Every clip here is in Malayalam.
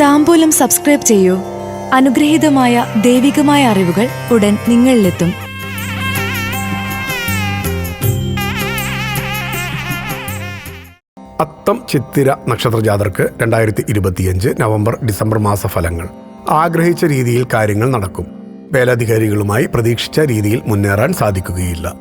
താമ്പൂലം സബ്സ്ക്രൈബ് ചെയ്യൂ. അനുഗ്രഹീതമായ ദൈവികമായ അറിവുകൾ ഉടൻ നിങ്ങളിലെത്തും. അത്തം ചിത്തിര നക്ഷത്ര ജാതർക്ക് രണ്ടായിരത്തി ഇരുപത്തിയഞ്ച് നവംബർ ഡിസംബർ മാസ ഫലങ്ങൾ ആഗ്രഹിച്ച രീതിയിൽ കാര്യങ്ങൾ നടക്കും. മേലധികാരികളുമായി പ്രതീക്ഷിച്ച രീതിയിൽ മുന്നേറാൻ സാധിക്കുകയില്ല.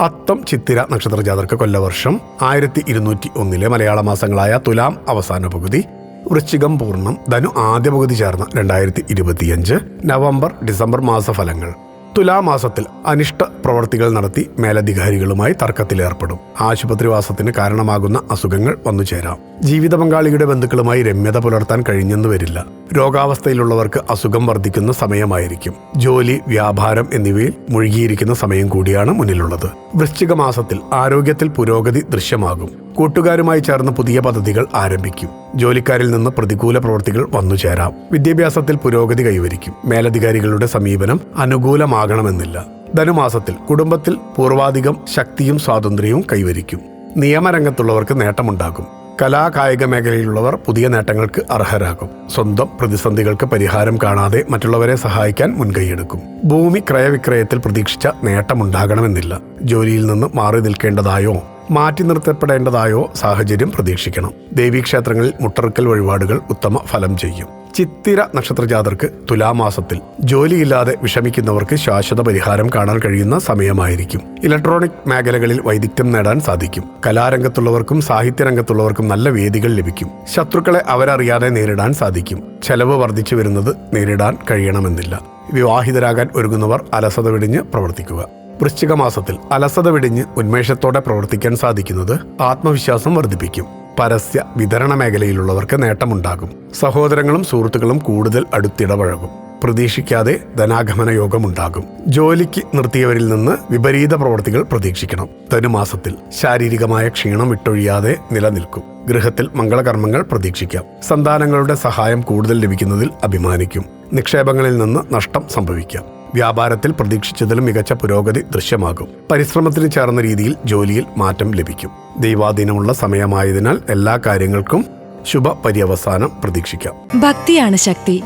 അത്തം ചിത്തിര നക്ഷത്ര ജാതർക്ക് കൊല്ലവർഷം ആയിരത്തി ഇരുന്നൂറ്റി ഒന്നിലെ മലയാള മാസങ്ങളായ തുലാം അവസാന പകുതി വൃശ്ചികം പൂർണം ധനു ആദ്യ പകുതി ചേർന്ന രണ്ടായിരത്തി ഇരുപത്തിയഞ്ച് നവംബർ ഡിസംബർ മാസ ഫലങ്ങൾ. തുലാമാസത്തിൽ അനിഷ്ട പ്രവർത്തികൾ നടത്തി മേലധികാരികളുമായി തർക്കത്തിലേർപ്പെടും ആശുപത്രിവാസത്തിന് കാരണമാകുന്ന അസുഖങ്ങൾ വന്നു ചേരാം. ജീവിത പങ്കാളിയുടെ ബന്ധുക്കളുമായി രമ്യത പുലർത്താൻ കഴിഞ്ഞെന്നു വരില്ല. രോഗാവസ്ഥയിലുള്ളവർക്ക് അസുഖം വർദ്ധിക്കുന്ന സമയമായിരിക്കും. ജോലി വ്യാപാരം എന്നിവയിൽ മുഴുകിയിരിക്കുന്ന സമയം കൂടിയാണ് മുന്നിലുള്ളത്. വൃശ്ചിക മാസത്തിൽ ആരോഗ്യത്തിൽ പുരോഗതി ദൃശ്യമാകും. കൂട്ടുകാരുമായി ചേർന്ന് പുതിയ പദ്ധതികൾ ആരംഭിക്കും. ജോലിക്കാരിൽ നിന്ന് പ്രതികൂല പ്രവൃത്തികൾ വന്നു ചേരാം. വിദ്യാഭ്യാസത്തിൽ പുരോഗതി കൈവരിക്കും. മേലധികാരികളുടെ സമീപനം അനുകൂലമാകണമെന്നില്ല. ധനുമാസത്തിൽ കുടുംബത്തിൽ പൂർവാധികം ശക്തിയും സ്വാതന്ത്ര്യവും കൈവരിക്കും. നിയമരംഗത്തുള്ളവർക്ക് നേട്ടമുണ്ടാകും. കലാകായിക മേഖലയിലുള്ളവർ പുതിയ നേട്ടങ്ങൾക്ക് അർഹരാകും. സ്വന്തം പ്രതിസന്ധികൾക്ക് പരിഹാരം കാണാതെ മറ്റുള്ളവരെ സഹായിക്കാൻ മുൻകൈയെടുക്കും. ഭൂമി ക്രയവിക്രയത്തിൽ പ്രതീക്ഷിച്ച നേട്ടമുണ്ടാകണമെന്നില്ല. ജോലിയിൽ നിന്ന് മാറി നിൽക്കേണ്ടതായോ മാറ്റി നിർത്തപ്പെടേണ്ടതായോ സാഹചര്യം പ്രതീക്ഷിക്കണം. ദേവീക്ഷേത്രങ്ങളിൽ മുട്ടറുക്കൽ വഴിപാടുകൾ ഉത്തമ ഫലം ചെയ്യും. ചിത്തിര നക്ഷത്രജാതർക്ക് തുലാമാസത്തിൽ ജോലിയില്ലാതെ വിഷമിക്കുന്നവർക്ക് ശാശ്വത പരിഹാരം കാണാൻ കഴിയുന്ന സമയമായിരിക്കും. ഇലക്ട്രോണിക് മേഖലകളിൽ വൈദഗ്ധ്യം നേടാൻ സാധിക്കും. കലാരംഗത്തുള്ളവർക്കും സാഹിത്യരംഗത്തുള്ളവർക്കും നല്ല വേദികൾ ലഭിക്കും. ശത്രുക്കളെ അവരറിയാതെ നേരിടാൻ സാധിക്കും. ചെലവ് വർദ്ധിച്ചു വരുന്നത് നേരിടാൻ കഴിയണമെന്നില്ല. വിവാഹിതരാകാൻ ഒരുങ്ങുന്നവർ അലസത വെടിഞ്ഞ് പ്രവർത്തിക്കുക. വൃശ്ചിക മാസത്തിൽ അലസത വെടിഞ്ഞ് ഉന്മേഷത്തോടെ പ്രവർത്തിക്കാൻ സാധിക്കുന്നത് ആത്മവിശ്വാസം വർദ്ധിപ്പിക്കും. പരസ്യ വിതരണ മേഖലയിലുള്ളവർക്ക് നേട്ടമുണ്ടാകും. സഹോദരങ്ങളും സുഹൃത്തുക്കളും കൂടുതൽ അടുത്തിടപഴകും. പ്രതീക്ഷിക്കാതെ ധനാഗമന യോഗമുണ്ടാകും. ജോലിക്ക് നിർത്തിയവരിൽ നിന്ന് വിപരീത പ്രവർത്തികൾ പ്രതീക്ഷിക്കണം. ധനുമാസത്തിൽ ശാരീരികമായ ക്ഷീണം വിട്ടൊഴിയാതെ നിലനിൽക്കും. ഗൃഹത്തിൽ മംഗളകർമ്മങ്ങൾ പ്രതീക്ഷിക്കാം. സന്താനങ്ങളുടെ സഹായം കൂടുതൽ ലഭിക്കുന്നതിൽ അഭിമാനിക്കും. നിക്ഷേപങ്ങളിൽ നിന്ന് നഷ്ടം സംഭവിക്കാം. വ്യാപാരത്തിൽ പ്രതീക്ഷിച്ചതിലും മികച്ച പുരോഗതി ദൃശ്യമാകും. പരിശ്രമത്തിന് ചേർന്ന രീതിയിൽ ജോലിയിൽ മാറ്റം ലഭിക്കും. ദൈവാധീനമുള്ള സമയമായതിനാൽ എല്ലാ കാര്യങ്ങൾക്കും ശുഭ പര്യവസാനം പ്രതീക്ഷിക്കാം. ഭക്തിയാണ് ശക്തി.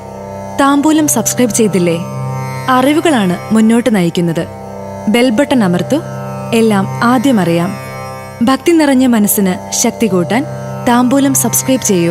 താമ്പൂലം സബ്സ്ക്രൈബ് ചെയ്തില്ലേ? അറിവുകളാണ് മുന്നോട്ട് നയിക്കുന്നത്. ബെൽബട്ടൺ അമർത്തു. എല്ലാം ആദ്യം അറിയാം. ഭക്തി നിറഞ്ഞ മനസ്സിന് ശക്തി കൂട്ടാൻ താമ്പൂലം സബ്സ്ക്രൈബ് ചെയ്യൂ.